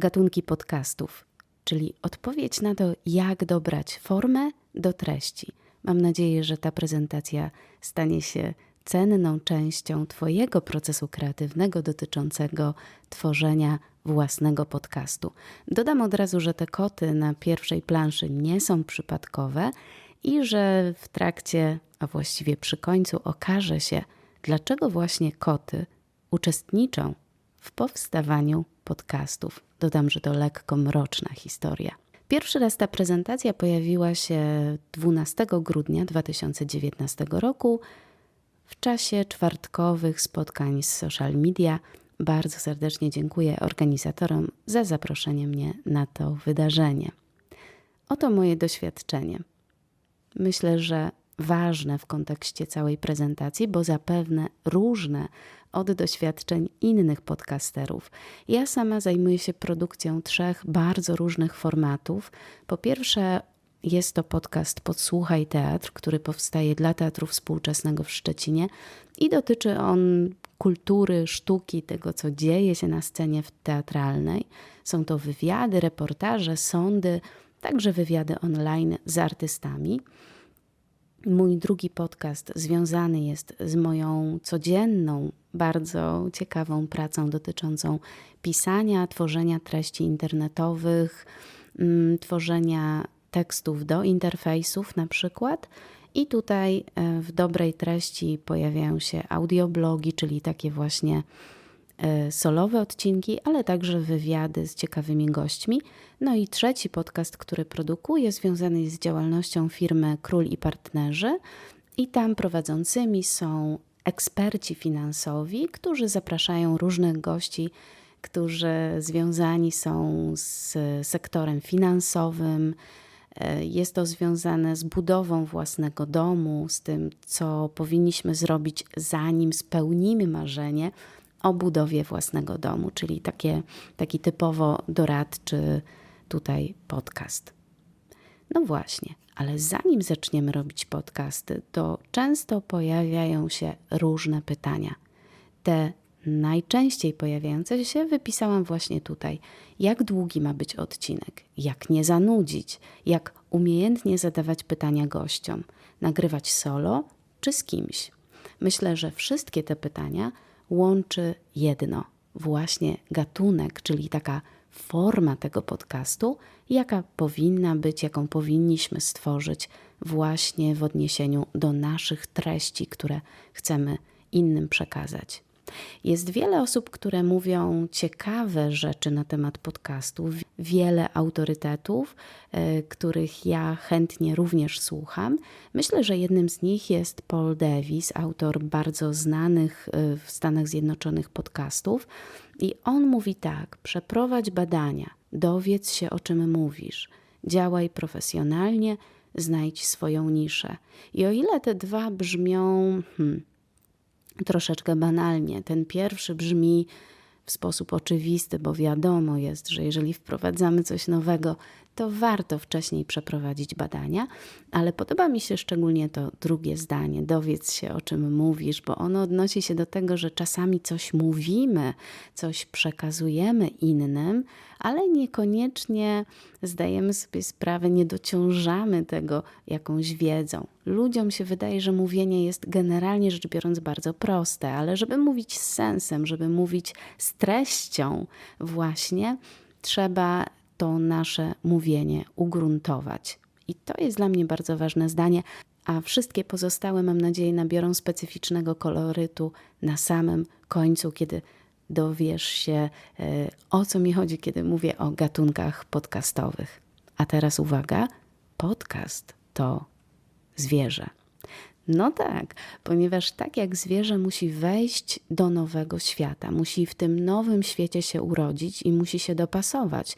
gatunki podcastów, czyli odpowiedź na to, jak dobrać formę do treści. Mam nadzieję, że ta prezentacja stanie się cenną częścią Twojego procesu kreatywnego dotyczącego tworzenia własnego podcastu. Dodam od razu, że te koty na pierwszej planszy nie są przypadkowe i że w trakcie, a właściwie przy końcu, okaże się, dlaczego właśnie koty uczestniczą w powstawaniu podcastów. Dodam, że to lekko mroczna historia. Pierwszy raz ta prezentacja pojawiła się 12 grudnia 2019 roku w czasie czwartkowych spotkań z social media. Bardzo serdecznie dziękuję organizatorom za zaproszenie mnie na to wydarzenie. Oto moje doświadczenie. Myślę, że ważne w kontekście całej prezentacji, bo zapewne różne od doświadczeń innych podcasterów. Ja sama zajmuję się produkcją trzech bardzo różnych formatów. Po pierwsze, jest to podcast Podsłuchaj Teatr, który powstaje dla Teatru Współczesnego w Szczecinie i dotyczy on kultury, sztuki, tego co dzieje się na scenie teatralnej. Są to wywiady, reportaże, sądy, także wywiady online z artystami. Mój drugi podcast związany jest z moją codzienną, bardzo ciekawą pracą dotyczącą pisania, tworzenia treści internetowych, mm, tworzenia tekstów do interfejsów na przykład. I tutaj e, w dobrej treści pojawiają się audioblogi, czyli takie właśnie solowe odcinki, ale także wywiady z ciekawymi gośćmi. No i trzeci podcast, który produkuję, związany jest z działalnością firmy Król i Partnerzy. I tam prowadzącymi są eksperci finansowi, którzy zapraszają różnych gości, którzy związani są z sektorem finansowym, E, jest to związane z budową własnego domu, z tym, co powinniśmy zrobić, zanim spełnimy marzenie o budowie własnego domu, czyli takie, taki typowo doradczy tutaj podcast. No właśnie, ale zanim zaczniemy robić podcasty, to często pojawiają się różne pytania. Te najczęściej pojawiające się wypisałam właśnie tutaj. Jak długi ma być odcinek? Jak nie zanudzić? Jak umiejętnie zadawać pytania gościom? Nagrywać solo czy z kimś? Myślę, że wszystkie te pytania łączy jedno właśnie gatunek, czyli taka forma tego podcastu, jaka powinna być, jaką powinniśmy stworzyć właśnie w odniesieniu do naszych treści, które chcemy innym przekazać. Jest wiele osób, które mówią ciekawe rzeczy na temat podcastu, wiele autorytetów, e, których ja chętnie również słucham. Myślę, że jednym z nich jest Paul Davis, autor bardzo znanych e, w Stanach Zjednoczonych podcastów. I on mówi tak: przeprowadź badania, dowiedz się o czym mówisz, działaj profesjonalnie, znajdź swoją niszę. I o ile te dwa brzmią hmm, troszeczkę banalnie. Ten pierwszy brzmi w sposób oczywisty, bo wiadomo jest, że jeżeli wprowadzamy coś nowego, to warto wcześniej przeprowadzić badania, ale podoba mi się szczególnie to drugie zdanie: dowiedz się o czym mówisz, bo ono odnosi się do tego, że czasami coś mówimy, coś przekazujemy innym, ale niekoniecznie zdajemy sobie sprawę, nie dociążamy tego jakąś wiedzą. Ludziom się wydaje, że mówienie jest generalnie rzecz biorąc bardzo proste, ale żeby mówić z sensem, żeby mówić z treścią, właśnie trzeba to nasze mówienie ugruntować. I to jest dla mnie bardzo ważne zdanie, a wszystkie pozostałe, mam nadzieję, nabiorą specyficznego kolorytu na samym końcu, kiedy dowiesz się, e, o co mi chodzi, kiedy mówię o gatunkach podcastowych. A teraz uwaga: podcast to zwierzę. No tak, ponieważ tak jak zwierzę musi wejść do nowego świata, musi w tym nowym świecie się urodzić i musi się dopasować,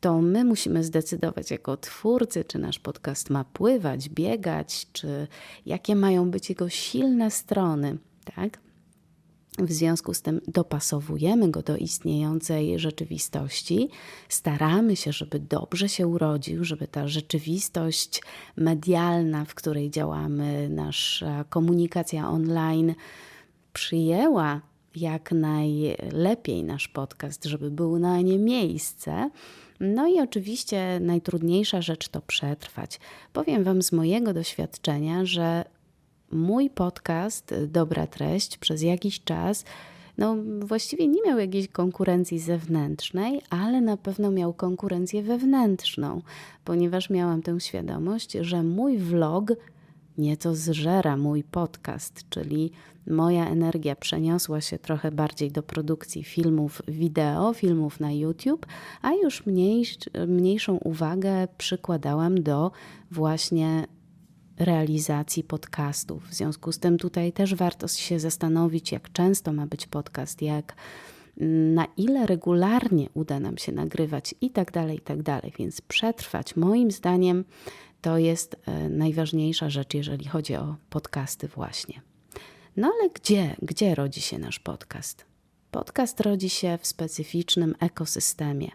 to my musimy zdecydować jako twórcy, czy nasz podcast ma pływać, biegać, czy jakie mają być jego silne strony, tak? W związku z tym dopasowujemy go do istniejącej rzeczywistości, staramy się, żeby dobrze się urodził, żeby ta rzeczywistość medialna, w której działamy, nasza komunikacja online przyjęła jak najlepiej nasz podcast, żeby był na nie miejsce. No i oczywiście najtrudniejsza rzecz to przetrwać. Powiem Wam z mojego doświadczenia, że mój podcast Dobra Treść przez jakiś czas no właściwie nie miał jakiejś konkurencji zewnętrznej, ale na pewno miał konkurencję wewnętrzną, ponieważ miałam tę świadomość, że mój vlog nieco zżera mój podcast, czyli moja energia przeniosła się trochę bardziej do produkcji filmów wideo, filmów na YouTube, a już mniejsz, mniejszą uwagę przykładałam do właśnie realizacji podcastów. W związku z tym tutaj też warto się zastanowić, jak często ma być podcast, jak na ile regularnie uda nam się nagrywać i tak dalej, i tak dalej. Więc przetrwać, moim zdaniem, to jest e, najważniejsza rzecz, jeżeli chodzi o podcasty, właśnie. No ale gdzie, gdzie rodzi się nasz podcast? Podcast rodzi się w specyficznym ekosystemie.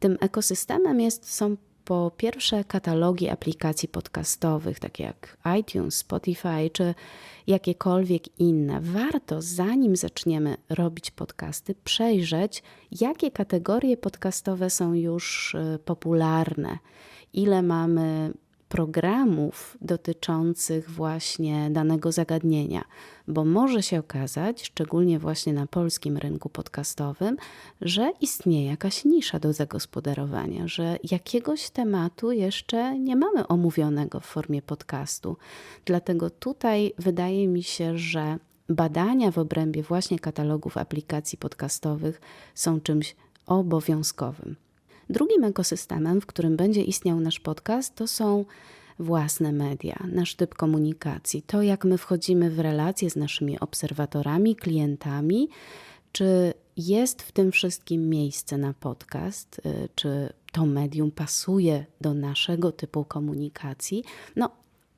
Tym ekosystemem jest, są po pierwsze katalogi aplikacji podcastowych, takie jak iTunes, Spotify czy jakiekolwiek inne. Warto, zanim zaczniemy robić podcasty, przejrzeć, jakie kategorie podcastowe są już e, popularne, ile mamy programów dotyczących właśnie danego zagadnienia, bo może się okazać, szczególnie właśnie na polskim rynku podcastowym, że istnieje jakaś nisza do zagospodarowania, że jakiegoś tematu jeszcze nie mamy omówionego w formie podcastu. Dlatego tutaj wydaje mi się, że badania w obrębie właśnie katalogów aplikacji podcastowych są czymś obowiązkowym. Drugim ekosystemem, w którym będzie istniał nasz podcast, to są własne media, nasz typ komunikacji, to jak my wchodzimy w relacje z naszymi obserwatorami, klientami, czy jest w tym wszystkim miejsce na podcast, y, czy to medium pasuje do naszego typu komunikacji. No,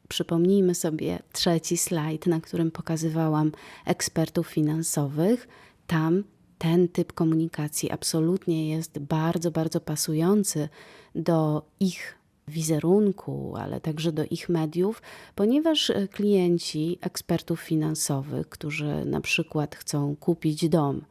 przypomnijmy sobie trzeci slajd, na którym pokazywałam ekspertów finansowych. Tam ten typ komunikacji absolutnie jest bardzo, bardzo pasujący do ich wizerunku, ale także do ich mediów, ponieważ e, klienci ekspertów finansowych, którzy na przykład chcą kupić dom,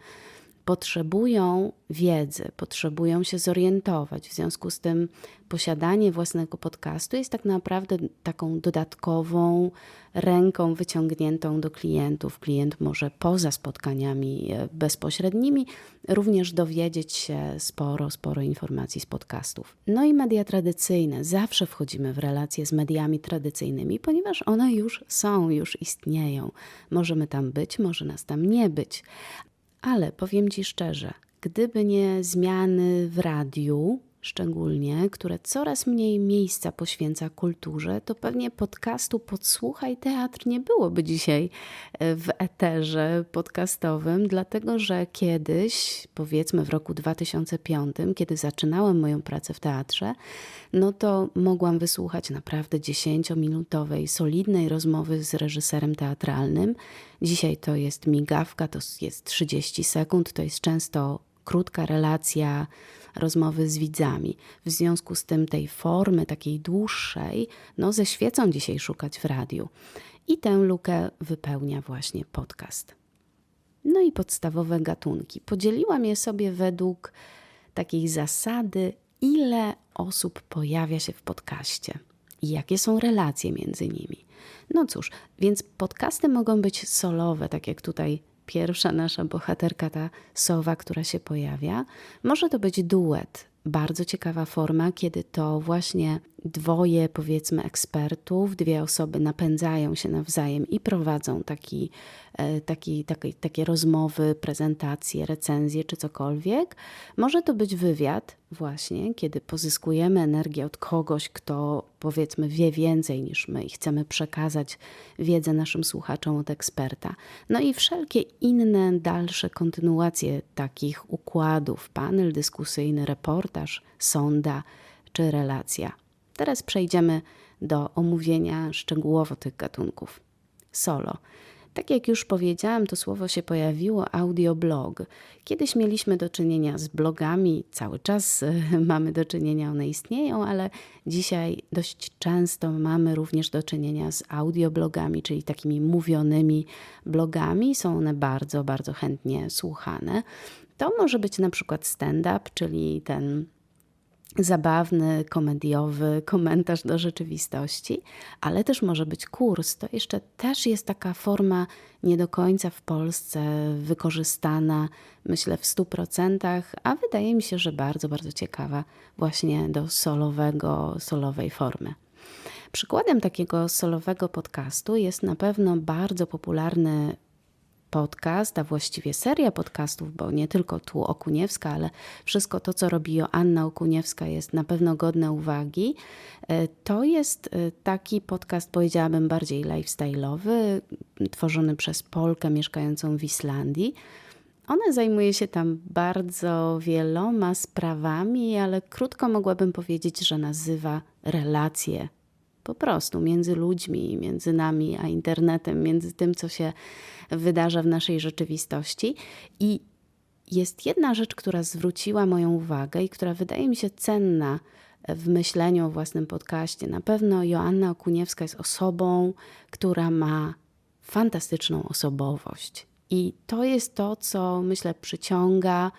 potrzebują wiedzy, potrzebują się zorientować. W związku z tym posiadanie własnego podcastu jest tak naprawdę taką dodatkową ręką wyciągniętą do klientów. Klient może poza spotkaniami e, bezpośrednimi również dowiedzieć się sporo, sporo informacji z podcastów. No i media tradycyjne. Zawsze wchodzimy w relacje z mediami tradycyjnymi, ponieważ one już są, już istnieją. Możemy tam być, może nas tam nie być. Ale powiem Ci szczerze, gdyby nie zmiany w radiu, szczególnie, które coraz mniej miejsca poświęca kulturze, to pewnie podcastu Podsłuchaj Teatr nie byłoby dzisiaj e, w eterze podcastowym, dlatego że kiedyś, powiedzmy w roku 2005, kiedy zaczynałem moją pracę w teatrze, no to mogłam wysłuchać naprawdę 10-minutowej, solidnej rozmowy z reżyserem teatralnym. Dzisiaj to jest migawka, to jest 30 sekund, to jest często krótka relacja rozmowy z widzami. W związku z tym tej formy takiej dłuższej, no ze świecą dzisiaj szukać w radiu. I tę lukę wypełnia właśnie podcast. No i podstawowe gatunki. Podzieliłam je sobie według takiej zasady, ile osób pojawia się w podcaście i jakie są relacje między nimi. No cóż, więc podcasty mogą być solowe, tak jak tutaj pierwsza nasza bohaterka, ta sowa, która się pojawia. Może to być duet, bardzo ciekawa forma, kiedy to właśnie dwoje, powiedzmy, ekspertów, dwie osoby napędzają się nawzajem i prowadzą taki, e, taki, taki, takie rozmowy, prezentacje, recenzje czy cokolwiek. Może to być wywiad, właśnie, kiedy pozyskujemy energię od kogoś, kto powiedzmy wie więcej niż my i chcemy przekazać wiedzę naszym słuchaczom od eksperta. No i wszelkie inne dalsze kontynuacje takich układów, panel dyskusyjny, reportaż, sonda czy relacja. Teraz przejdziemy do omówienia szczegółowo tych gatunków. Solo. Tak jak już powiedziałam, to słowo się pojawiło audioblog. Kiedyś mieliśmy do czynienia z blogami, cały czas mamy do czynienia, one istnieją, ale dzisiaj dość często mamy również do czynienia z audioblogami, czyli takimi mówionymi blogami. Są one bardzo, bardzo chętnie słuchane. To może być na przykład stand-up, czyli ten zabawny, komediowy komentarz do rzeczywistości, ale też może być kurs. To jeszcze też jest taka forma nie do końca w Polsce wykorzystana, myślę, w 100%, a wydaje mi się, że bardzo, bardzo ciekawa właśnie do solowego, solowej formy. Przykładem takiego solowego podcastu jest na pewno bardzo popularny podcast, a właściwie seria podcastów, bo nie tylko tu Okuniewska, ale wszystko to, co robi Joanna Okuniewska jest na pewno godne uwagi. E, to jest e, taki podcast, powiedziałabym, bardziej lifestyle'owy, tworzony przez Polkę mieszkającą w Islandii. Ona zajmuje się tam bardzo wieloma sprawami, ale krótko mogłabym powiedzieć, że nazywa relacje po prostu między ludźmi, między nami a internetem, między tym, co się wydarza w naszej rzeczywistości. I jest jedna rzecz, która zwróciła moją uwagę i która wydaje mi się cenna w myśleniu o własnym podcaście. Na pewno Joanna Okuniewska jest osobą, która ma fantastyczną osobowość. I to jest to, co myślę przyciąga.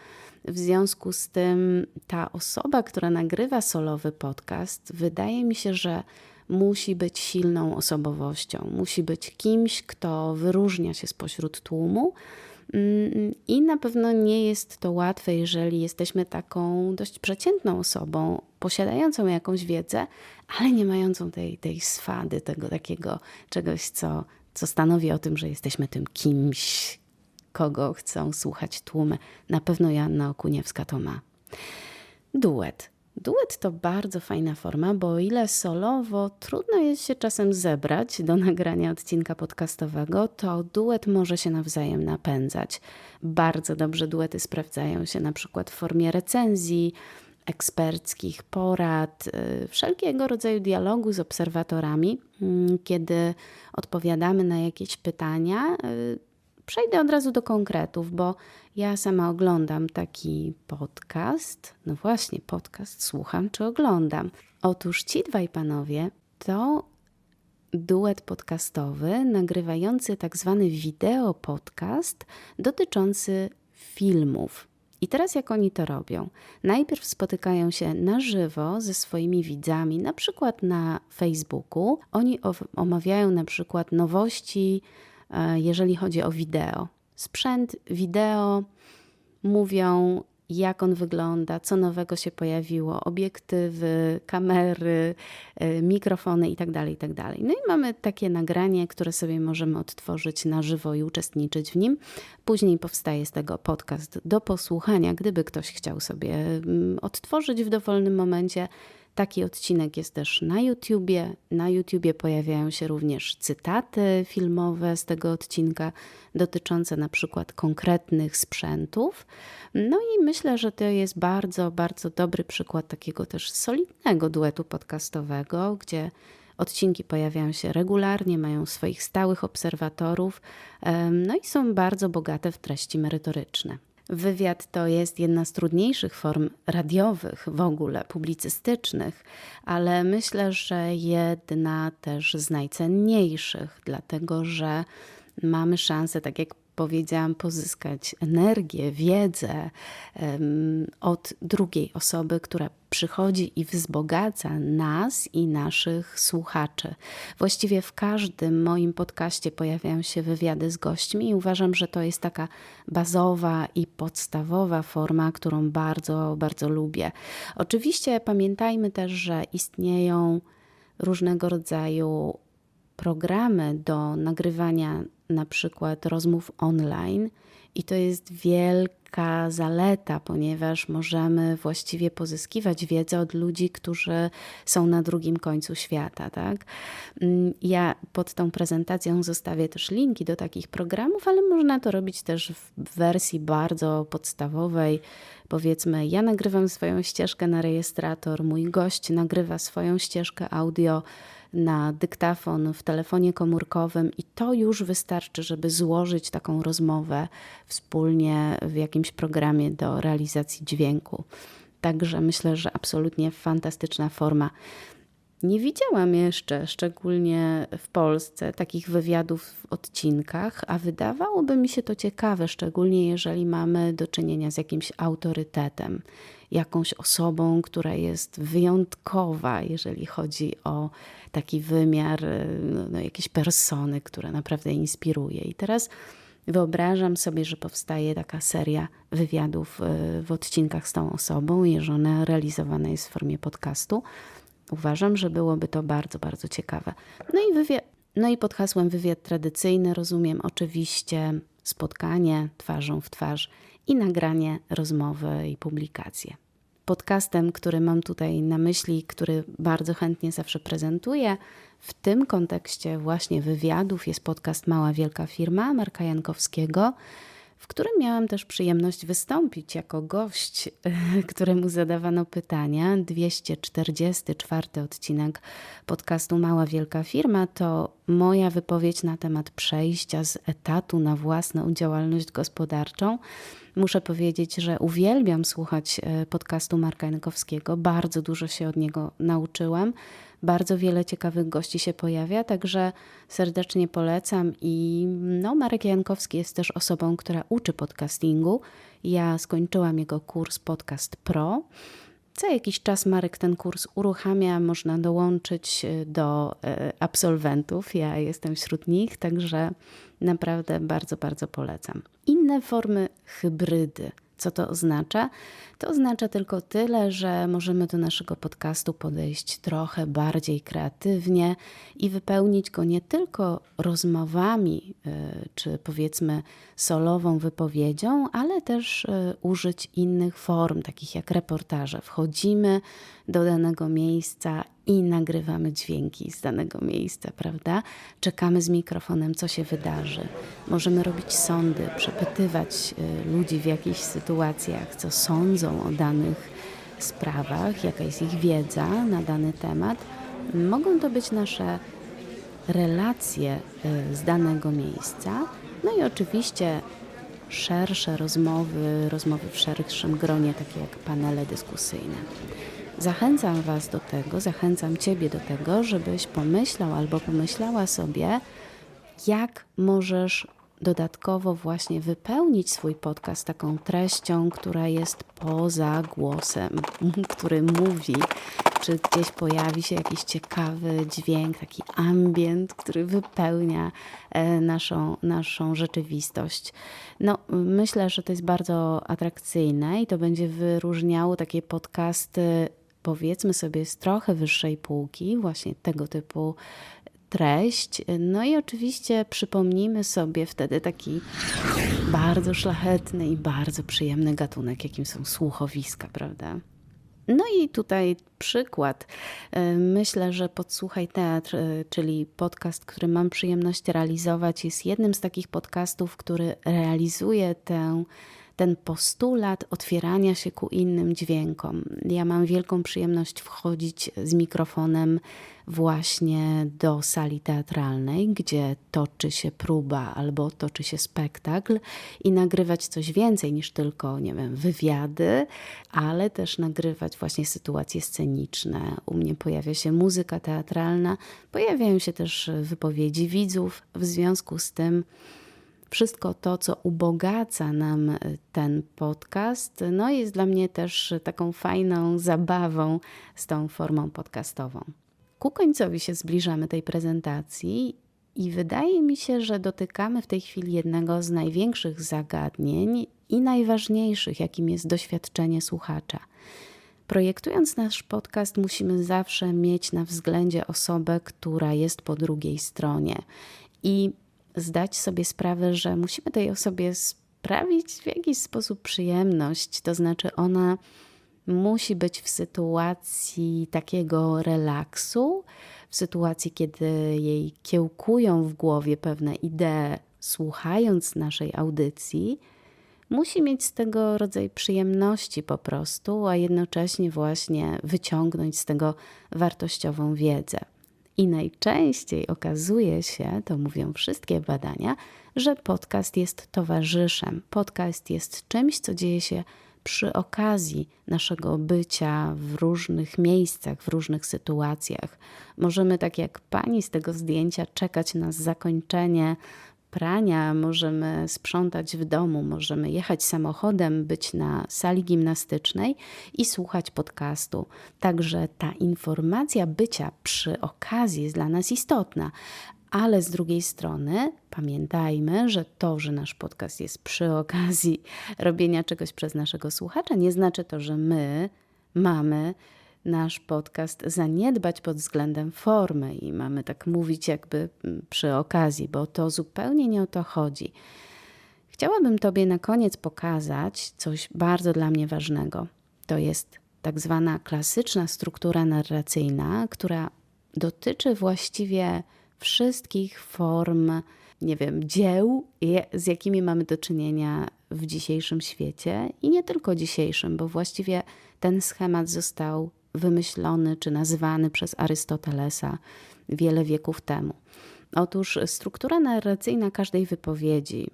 W związku z tym ta osoba, która nagrywa solowy podcast, wydaje mi się, że musi być silną osobowością, musi być kimś, kto wyróżnia się spośród tłumu. Mm, I na pewno nie jest to łatwe, jeżeli jesteśmy taką dość przeciętną osobą, posiadającą jakąś wiedzę, ale nie mającą tej, tej swady, tego takiego czegoś, co, co stanowi o tym, że jesteśmy tym kimś, kogo chcą słuchać tłumy. Na pewno Joanna Okuniewska to ma. Duet. Duet to bardzo fajna forma, bo o ile solowo trudno jest się czasem zebrać do nagrania odcinka podcastowego, to duet może się nawzajem napędzać. Bardzo dobrze duety sprawdzają się na przykład w formie recenzji, eksperckich porad, y, wszelkiego rodzaju dialogu z obserwatorami, mm, kiedy odpowiadamy na jakieś pytania. Przejdę od razu do konkretów, bo ja sama oglądam taki podcast. No właśnie, podcast słucham czy oglądam. Otóż ci dwaj panowie to duet podcastowy nagrywający tak zwany wideo podcast dotyczący filmów. I teraz jak oni to robią? Najpierw spotykają się na żywo ze swoimi widzami, na przykład na Facebooku. Oni omawiają na przykład nowości, jeżeli chodzi o wideo sprzęt, wideo, mówią jak on wygląda, co nowego się pojawiło, obiektywy, kamery, y, mikrofony itd., tak itd. Tak no i mamy takie nagranie, które sobie możemy odtworzyć na żywo i uczestniczyć w nim. Później powstaje z tego podcast do posłuchania, gdyby ktoś chciał sobie mm, odtworzyć w dowolnym momencie. Taki odcinek jest też na YouTubie. Na YouTubie pojawiają się również cytaty filmowe z tego odcinka dotyczące na przykład konkretnych sprzętów. No i myślę, że to jest bardzo, bardzo dobry przykład takiego też solidnego duetu podcastowego, gdzie odcinki pojawiają się regularnie, mają swoich stałych obserwatorów, no i są bardzo bogate w treści merytoryczne. Wywiad to jest jedna z trudniejszych form radiowych, w ogóle publicystycznych, ale myślę, że jedna też z najcenniejszych, dlatego że mamy szansę, tak jak powiedziałam, pozyskać energię, wiedzę od drugiej osoby, która przychodzi i wzbogaca nas i naszych słuchaczy. Właściwie w każdym moim podcaście pojawiają się wywiady z gośćmi i uważam, że to jest taka bazowa i podstawowa forma, którą bardzo, bardzo lubię. Oczywiście pamiętajmy też, że istnieją różnego rodzaju programy do nagrywania na przykład rozmów online i to jest wielka zaleta, ponieważ możemy właściwie pozyskiwać wiedzę od ludzi, którzy są na drugim końcu świata. Tak? Mm, ja pod tą prezentacją zostawię też linki do takich programów, ale można to robić też w wersji bardzo podstawowej. Powiedzmy, ja nagrywam swoją ścieżkę na rejestrator, mój gość nagrywa swoją ścieżkę audio na dyktafon w telefonie komórkowym i to już wystarczy, żeby złożyć taką rozmowę wspólnie w jakimś programie do realizacji dźwięku. Także myślę, że absolutnie fantastyczna forma. Nie widziałam jeszcze, szczególnie w Polsce, takich wywiadów w odcinkach, a wydawałoby mi się to ciekawe, szczególnie jeżeli mamy do czynienia z jakimś autorytetem, jakąś osobą, która jest wyjątkowa, jeżeli chodzi o taki wymiar no, no jakiejś persony, która naprawdę inspiruje. I teraz wyobrażam sobie, że powstaje taka seria wywiadów y, w odcinkach z tą osobą i że ona realizowana jest w formie podcastu. Uważam, że byłoby to bardzo, bardzo ciekawe. No i, wywiad, no i pod hasłem wywiad tradycyjny rozumiem oczywiście spotkanie twarzą w twarz i nagranie rozmowy i publikację. Podcastem, który mam tutaj na myśli, który bardzo chętnie zawsze prezentuję, w tym kontekście właśnie wywiadów jest podcast Mała Wielka Firma Marka Jankowskiego, w którym miałam też przyjemność wystąpić jako gość, któremu zadawano pytania. 244 odcinek podcastu Mała Wielka Firma to moja wypowiedź na temat przejścia z etatu na własną działalność gospodarczą. Muszę powiedzieć, że uwielbiam słuchać e, podcastu Marka Jankowskiego. Bardzo dużo się od niego nauczyłam. Bardzo wiele ciekawych gości się pojawia, także serdecznie polecam. I no, Marek Jankowski jest też osobą, która uczy podcastingu. Ja skończyłam jego kurs Podcast Pro. Co jakiś czas Marek ten kurs uruchamia, można dołączyć e, do e, absolwentów. Ja jestem wśród nich, także naprawdę bardzo, bardzo polecam. Inne formy hybrydy co to oznacza? To oznacza tylko tyle, że możemy do naszego podcastu podejść trochę bardziej kreatywnie i wypełnić go nie tylko rozmowami, y, czy powiedzmy solową wypowiedzią, ale też y, użyć innych form, takich jak reportaże. Wchodzimy do danego miejsca i nagrywamy dźwięki z danego miejsca, prawda? Czekamy z mikrofonem, co się wydarzy. Możemy robić sądy, przepytywać y, ludzi w jakichś sytuacjach, co sądzą o danych sprawach, jaka jest ich wiedza na dany temat. Mogą to być nasze relacje y, z danego miejsca, no i oczywiście szersze rozmowy, rozmowy w szerszym gronie, takie jak panele dyskusyjne. Zachęcam Was do tego, zachęcam Ciebie do tego, żebyś pomyślał albo pomyślała sobie, jak możesz dodatkowo właśnie wypełnić swój podcast taką treścią, która jest poza głosem, który mówi, czy gdzieś pojawi się jakiś ciekawy dźwięk, taki ambient, który wypełnia e, naszą, naszą rzeczywistość. No, myślę, że to jest bardzo atrakcyjne i to będzie wyróżniało takie podcasty powiedzmy sobie z trochę wyższej półki, właśnie tego typu treść. No i oczywiście przypomnijmy sobie wtedy taki bardzo szlachetny i bardzo przyjemny gatunek, jakim są słuchowiska, prawda? No i tutaj przykład. E, myślę, że Podsłuchaj Teatr, e, czyli podcast, który mam przyjemność realizować, jest jednym z takich podcastów, który realizuje tę ten postulat otwierania się ku innym dźwiękom. Ja mam wielką przyjemność wchodzić z mikrofonem właśnie do sali teatralnej, gdzie toczy się próba albo toczy się spektakl i nagrywać coś więcej niż tylko, nie wiem, wywiady, ale też nagrywać właśnie sytuacje sceniczne. U mnie pojawia się muzyka teatralna, pojawiają się też wypowiedzi widzów. W związku z tym wszystko to, co ubogaca nam e, ten podcast, no jest dla mnie też taką fajną zabawą z tą formą podcastową. Ku końcowi się zbliżamy tej prezentacji i wydaje mi się, że dotykamy w tej chwili jednego z największych zagadnień i najważniejszych, jakim jest doświadczenie słuchacza. Projektując nasz podcast, musimy zawsze mieć na względzie osobę, która jest po drugiej stronie. I zdać sobie sprawę, że musimy tej osobie sprawić w jakiś sposób przyjemność, to znaczy ona musi być w sytuacji takiego relaksu, w sytuacji, kiedy jej kiełkują w głowie pewne idee, słuchając naszej audycji, musi mieć z tego rodzaj przyjemności po prostu, a jednocześnie właśnie wyciągnąć z tego wartościową wiedzę. I najczęściej okazuje się, to mówią wszystkie badania, że podcast jest towarzyszem. Podcast jest czymś, co dzieje się przy okazji naszego bycia w różnych miejscach, w różnych sytuacjach. Możemy, tak jak pani z tego zdjęcia, czekać na zakończenie prania, możemy sprzątać w domu, możemy jechać samochodem, być na sali gimnastycznej i słuchać podcastu. Także ta informacja bycia przy okazji jest dla nas istotna. Ale z drugiej strony pamiętajmy, że to, że nasz podcast jest przy okazji robienia czegoś przez naszego słuchacza, nie znaczy to, że my mamy nasz podcast zaniedbać pod względem formy i mamy tak mówić jakby mm, przy okazji, bo to zupełnie nie o to chodzi. Chciałabym Tobie na koniec pokazać coś bardzo dla mnie ważnego. To jest tak zwana klasyczna struktura narracyjna, która dotyczy właściwie wszystkich form, nie wiem, dzieł, z jakimi mamy do czynienia w dzisiejszym świecie i nie tylko dzisiejszym, bo właściwie ten schemat został wymyślony czy nazwany przez Arystotelesa wiele wieków temu. Otóż struktura narracyjna każdej wypowiedzi,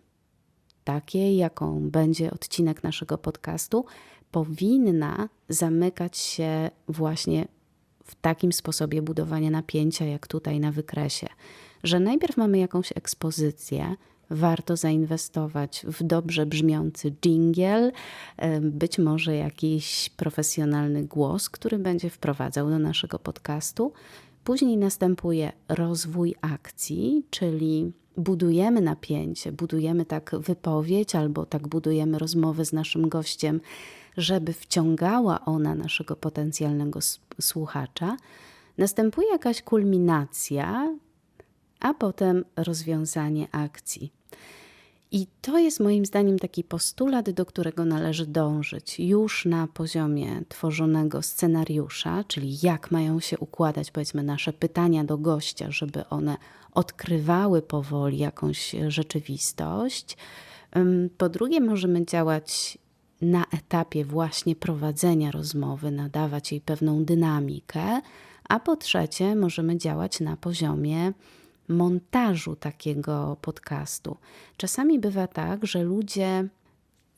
takiej jaką będzie odcinek naszego podcastu, powinna zamykać się właśnie w takim sposobie budowania napięcia, jak tutaj na wykresie, że najpierw mamy jakąś ekspozycję, warto zainwestować w dobrze brzmiący jingle, być może jakiś profesjonalny głos, który będzie wprowadzał do naszego podcastu. Później następuje rozwój akcji, czyli budujemy napięcie, budujemy tak wypowiedź albo tak budujemy rozmowę z naszym gościem, żeby wciągała ona naszego potencjalnego słuchacza. Następuje jakaś kulminacja, a potem rozwiązanie akcji. I to jest moim zdaniem taki postulat, do którego należy dążyć już na poziomie tworzonego scenariusza, czyli jak mają się układać, powiedzmy, nasze pytania do gościa, żeby one odkrywały powoli jakąś rzeczywistość. Po drugie, możemy działać na etapie właśnie prowadzenia rozmowy, nadawać jej pewną dynamikę, a po trzecie, możemy działać na poziomie montażu takiego podcastu. Czasami bywa tak, że ludzie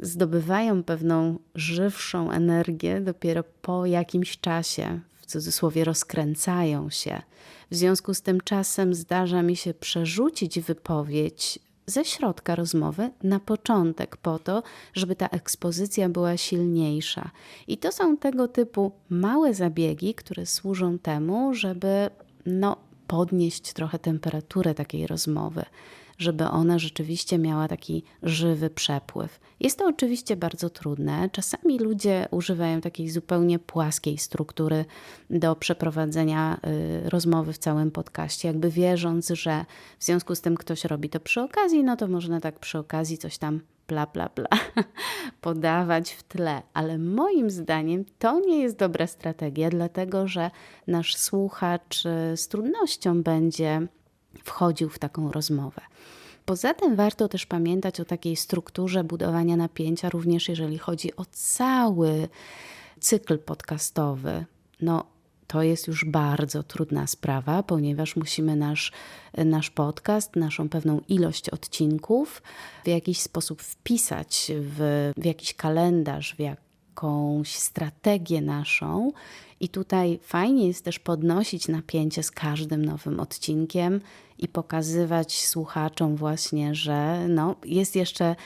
zdobywają pewną żywszą energię dopiero po jakimś czasie, w cudzysłowie rozkręcają się. W związku z tym czasem zdarza mi się przerzucić wypowiedź ze środka rozmowy na początek, po to, żeby ta ekspozycja była silniejsza. I to są tego typu małe zabiegi, które służą temu, żeby no, podnieść trochę temperaturę takiej rozmowy, żeby ona rzeczywiście miała taki żywy przepływ. Jest to oczywiście bardzo trudne. Czasami ludzie używają takiej zupełnie płaskiej struktury do przeprowadzenia y, rozmowy w całym podcaście, jakby wierząc, że w związku z tym ktoś robi to przy okazji, no to można tak przy okazji coś tam bla, bla, bla, podawać w tle. Ale moim zdaniem to nie jest dobra strategia, dlatego że nasz słuchacz y, z trudnością będzie wchodził w taką rozmowę. Poza tym warto też pamiętać o takiej strukturze budowania napięcia, również jeżeli chodzi o cały cykl podcastowy. No, to jest już bardzo trudna sprawa, ponieważ musimy nasz, nasz podcast, naszą pewną ilość odcinków w jakiś sposób wpisać w, w jakiś kalendarz, w jakąś strategię naszą. I tutaj fajnie jest też podnosić napięcie z każdym nowym odcinkiem i pokazywać słuchaczom właśnie, że no, jest jeszcze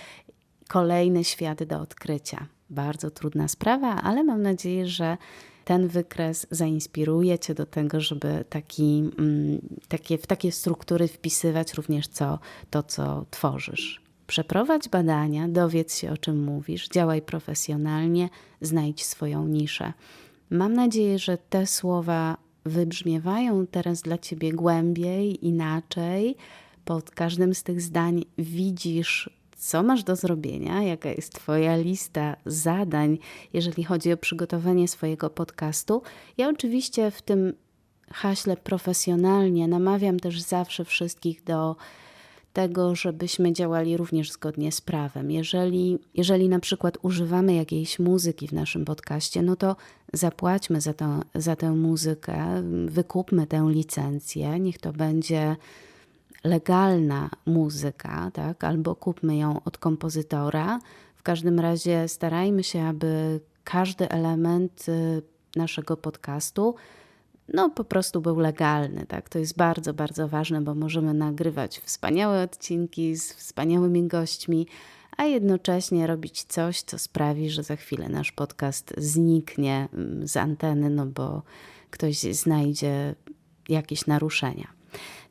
kolejny świat do odkrycia. Bardzo trudna sprawa, ale mam nadzieję, że ten wykres zainspiruje Cię do tego, żeby taki, mm, takie, w takie struktury wpisywać również co, to, co tworzysz. Przeprowadź badania, dowiedz się o czym mówisz, działaj profesjonalnie, znajdź swoją niszę. Mam nadzieję, że te słowa wybrzmiewają teraz dla Ciebie głębiej, inaczej. Pod każdym z tych zdań widzisz co masz do zrobienia, jaka jest Twoja lista zadań, jeżeli chodzi o przygotowanie swojego podcastu. Ja oczywiście w tym haśle profesjonalnie namawiam też zawsze wszystkich do tego, żebyśmy działali również zgodnie z prawem. Jeżeli, jeżeli na przykład używamy jakiejś muzyki w naszym podcaście, no to zapłaćmy za, to, za tę muzykę, wykupmy tę licencję, niech to będzie legalna muzyka, tak? albo kupmy ją od kompozytora. W każdym razie starajmy się, aby każdy element y, naszego podcastu no po prostu był legalny, tak? To jest bardzo, bardzo ważne, bo możemy nagrywać wspaniałe odcinki z wspaniałymi gośćmi, a jednocześnie robić coś, co sprawi, że za chwilę nasz podcast zniknie mm, z anteny, no bo ktoś znajdzie jakieś naruszenia.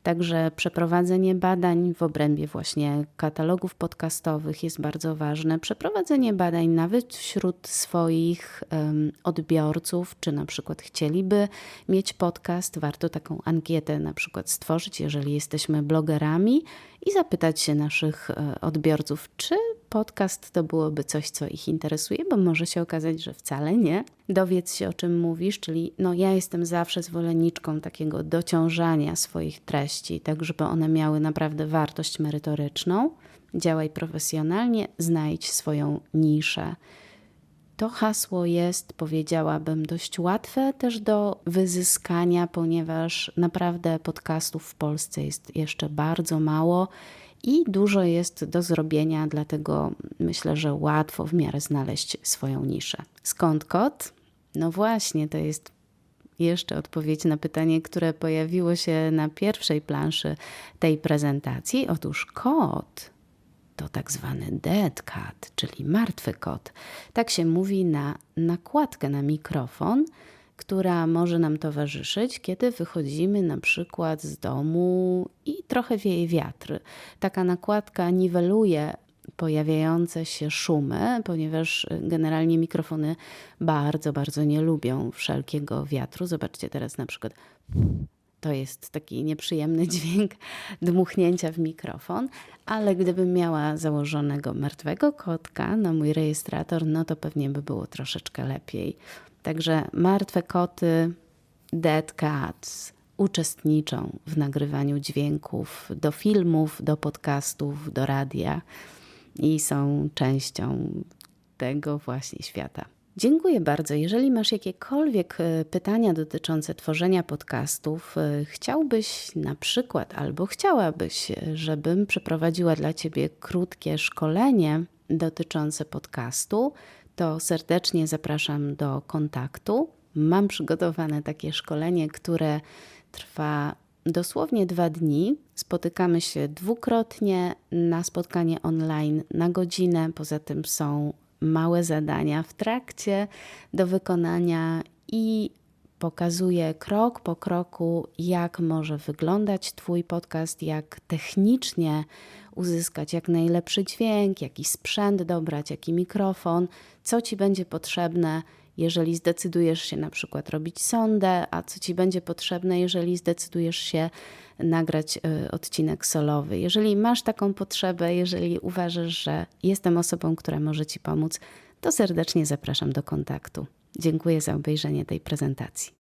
Także przeprowadzenie badań w obrębie właśnie katalogów podcastowych jest bardzo ważne. Przeprowadzenie badań nawet wśród swoich um, odbiorców, czy na przykład chcieliby mieć podcast, warto taką ankietę na przykład stworzyć, jeżeli jesteśmy blogerami i zapytać się naszych e, odbiorców, czy podcast to byłoby coś, co ich interesuje, bo może się okazać, że wcale nie. Dowiedz się, o czym mówisz, czyli no ja jestem zawsze zwolenniczką takiego dociążania swoich treści, tak żeby one miały naprawdę wartość merytoryczną. Działaj profesjonalnie, znajdź swoją niszę. To hasło jest, powiedziałabym, dość łatwe też do wyzyskania, ponieważ naprawdę podcastów w Polsce jest jeszcze bardzo mało i dużo jest do zrobienia, dlatego myślę, że łatwo w miarę znaleźć swoją niszę. Skąd kot? No właśnie, to jest jeszcze odpowiedź na pytanie, które pojawiło się na pierwszej planszy tej prezentacji. Otóż kot to tak zwany dead cat, czyli martwy kot. Tak się mówi na nakładkę na mikrofon, która może nam towarzyszyć, kiedy wychodzimy na przykład z domu i trochę wieje wiatr. Taka nakładka niweluje pojawiające się szumy, ponieważ generalnie mikrofony bardzo, bardzo nie lubią wszelkiego wiatru. Zobaczcie teraz na przykład. To jest taki nieprzyjemny dźwięk dmuchnięcia w mikrofon, ale gdybym miała założonego martwego kotka na mój rejestrator, no to pewnie by było troszeczkę lepiej. Także martwe koty, dead cats uczestniczą w nagrywaniu dźwięków do filmów, do podcastów, do radia i są częścią tego właśnie świata. Dziękuję bardzo. Jeżeli masz jakiekolwiek e, pytania dotyczące tworzenia podcastów, e, chciałbyś na przykład albo chciałabyś, e, żebym przeprowadziła dla Ciebie krótkie szkolenie dotyczące podcastu, to serdecznie zapraszam do kontaktu. Mam przygotowane takie szkolenie, które trwa dosłownie dwa dni. Spotykamy się dwukrotnie na spotkanie online na godzinę. Poza tym są małe zadania w trakcie do wykonania i pokazuję krok po kroku, jak może wyglądać Twój podcast, jak technicznie uzyskać jak najlepszy dźwięk, jaki sprzęt dobrać, jaki mikrofon, co Ci będzie potrzebne, jeżeli zdecydujesz się na przykład robić sondę, a co Ci będzie potrzebne, jeżeli zdecydujesz się nagrać y, odcinek solowy. Jeżeli masz taką potrzebę, jeżeli uważasz, że jestem osobą, która może Ci pomóc, to serdecznie zapraszam do kontaktu. Dziękuję za obejrzenie tej prezentacji.